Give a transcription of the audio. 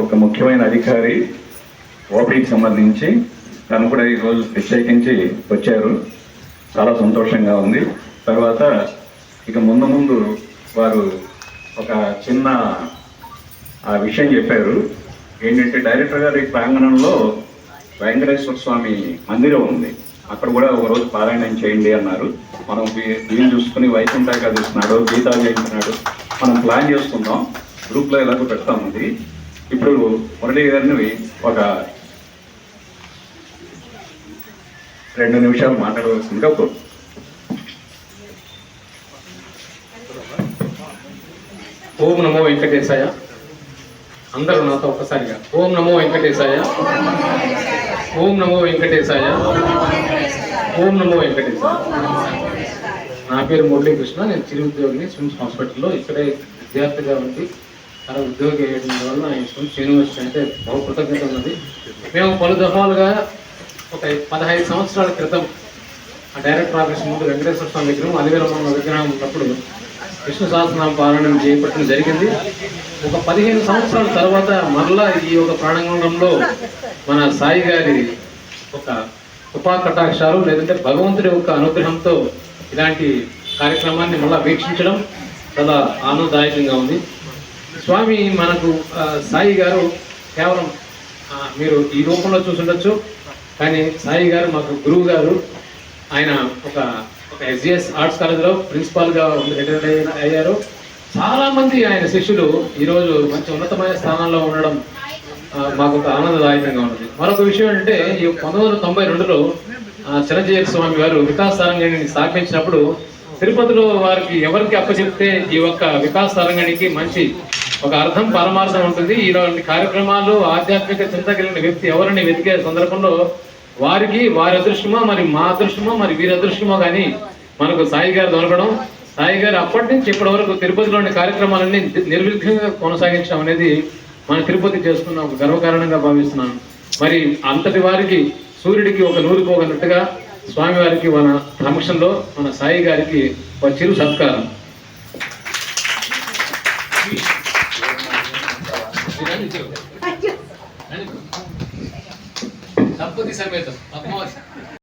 ఒక ముఖ్యమైన అధికారి ఓపీకి సంబంధించి తను కూడా ఈరోజు ప్రత్యేకించి వచ్చారు. చాలా సంతోషంగా ఉంది. తర్వాత ఇక ముందు ముందు వారు ఒక చిన్న ఆ విషయం చెప్పారు. ఏంటంటే డైరెక్టర్ గారి ప్రాంగణంలో వెంకటేశ్వర స్వామి మందిరం ఉంది. అక్కడ కూడా ఒక రోజు పారాయణం చేయండి అన్నారు. మనం దీన్ని చూసుకుని వైకుంఠ ఏకాదశినాడు గీతా చేస్తున్నాడు మనం ప్లాన్ చేసుకుందాం. గ్రూప్లో ఎలాగో పెడతామండి. ఇప్పుడు మురళి గారిని ఒక రెండు నిమిషాలు మాట్లాడవలసిందిగా కోరు ఓం నమో వెంకటేశాయ. అందరూ నాతో ఒక్కసారిగా. ఓం నమో వెంకటేశాయ. ఓం నమో వెంకటేశాయ. ఓం నమో వెంకటేశాయ. నా పేరు మురళీకృష్ణ. నేను చిరు ఉద్యోగిని స్విమ్స్ హాస్పిటల్లో ఇక్కడే విద్యార్థిగా ఉండి అలా ఉద్యోగి వేయడం వల్ల ఈ యూనివర్సిటీ అంటే బహు కృతజ్ఞత ఉన్నది. మేము పలు దఫాలుగా ఒక పదహైదు సంవత్సరాల క్రితం ఆ డైరెక్టర్ ఆఫీస్ ముందు వెంకటేశ్వర స్వామి విగ్రహం అలివేలమ్మ విగ్రహం ఉన్నప్పుడు విష్ణు సహస్రనామ పారాయణం చేపట్టడం జరిగింది. ఒక పదిహేను సంవత్సరాల తర్వాత మరలా ఈ ఒక ప్రాణంగంలో మన సాయి గారి ఒక ఉపాకటాక్షాలు లేదంటే భగవంతుడి యొక్క అనుగ్రహంతో ఇలాంటి కార్యక్రమాన్ని మళ్ళా వీక్షించడం చాలా ఆనందదాయకంగా ఉంది. స్వామి మనకు సాయి గారు కేవలం మీరు ఈ రూపంలో చూసుండొచ్చు. కానీ సాయి గారు మాకు గురువు గారు. ఆయన ఒక ఒక ఎస్జిఎస్ ఆర్ట్స్ కాలేజ్లో ప్రిన్సిపాల్గా రిటైర్ అయ్యారు. చాలామంది ఆయన శిష్యులు ఈరోజు మంచి ఉన్నతమైన స్థానంలో ఉండడం మాకు ఒక ఆనందదాయకంగా ఉన్నది. మరొక విషయం ఏంటంటే ఈ పంతొమ్మిది వందల తొంభై రెండులో చిరంజీవి స్వామి వారు వికాస్ తరంగిణిని స్థాపించినప్పుడు తిరుపతిలో వారికి ఎవరికి అప్పచెప్తే ఈ యొక్క వికాస్ తరంగిణికి మంచి ఒక అర్థం పరమార్థం ఉంటుంది. ఇలాంటి కార్యక్రమాలు ఆధ్యాత్మిక చింత కలిగిన వ్యక్తి ఎవరిని వెతికే సందర్భంలో వారికి వారి అదృష్టమో మరి మా అదృష్టమో మరి వీరి అదృష్టమో కానీ మనకు సాయి గారు దొరకడం సాయి గారు అప్పటి నుంచి ఇప్పటి వరకు తిరుపతిలోని కార్యక్రమాలన్నీ నిర్విఘ్నంగా కొనసాగించడం అనేది మన తిరుపతి చేసుకున్న ఒక గర్వకారణంగా భావిస్తున్నాను. మరి అంతటి వారికి సూర్యుడికి ఒక నూరు పోగనట్టుగా స్వామివారికి మన సమక్షంలో మన సాయి గారికి ఒక చిరు సత్కారం. ಸಂಪತ್ತಿ ಸಮೇತ ಅಪ್ಪ